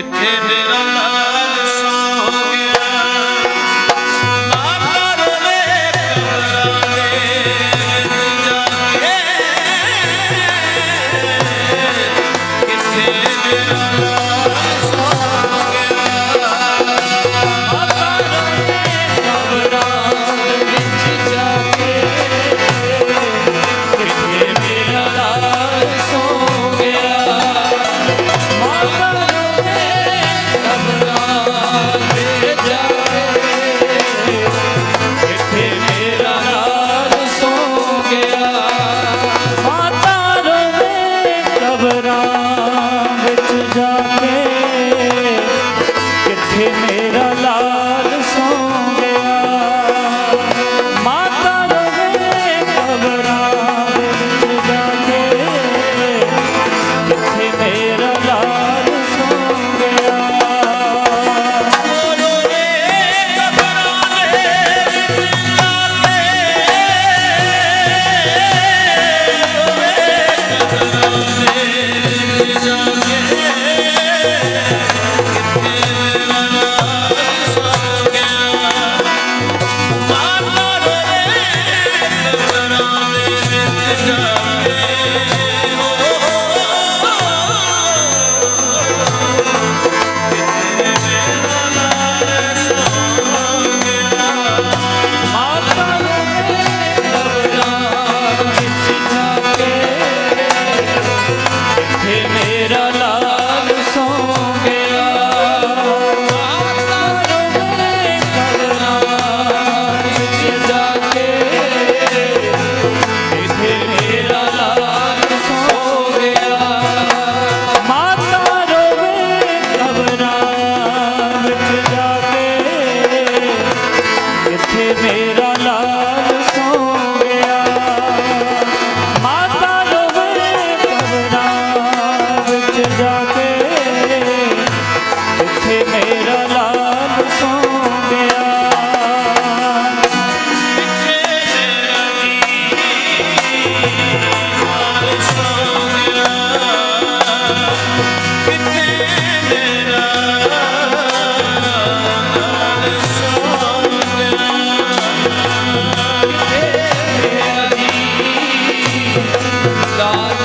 ਕਿੱਥੇ ਮੇਰਾ ਜਿੱਥੇ ਮੇਰਾ ਲਾਲ ਸੋ ਗਿਆ ਮਾਤਾ ਲੋਵੇ ਪਵਨਾ ਵਿੱਚ ਜਾ Allah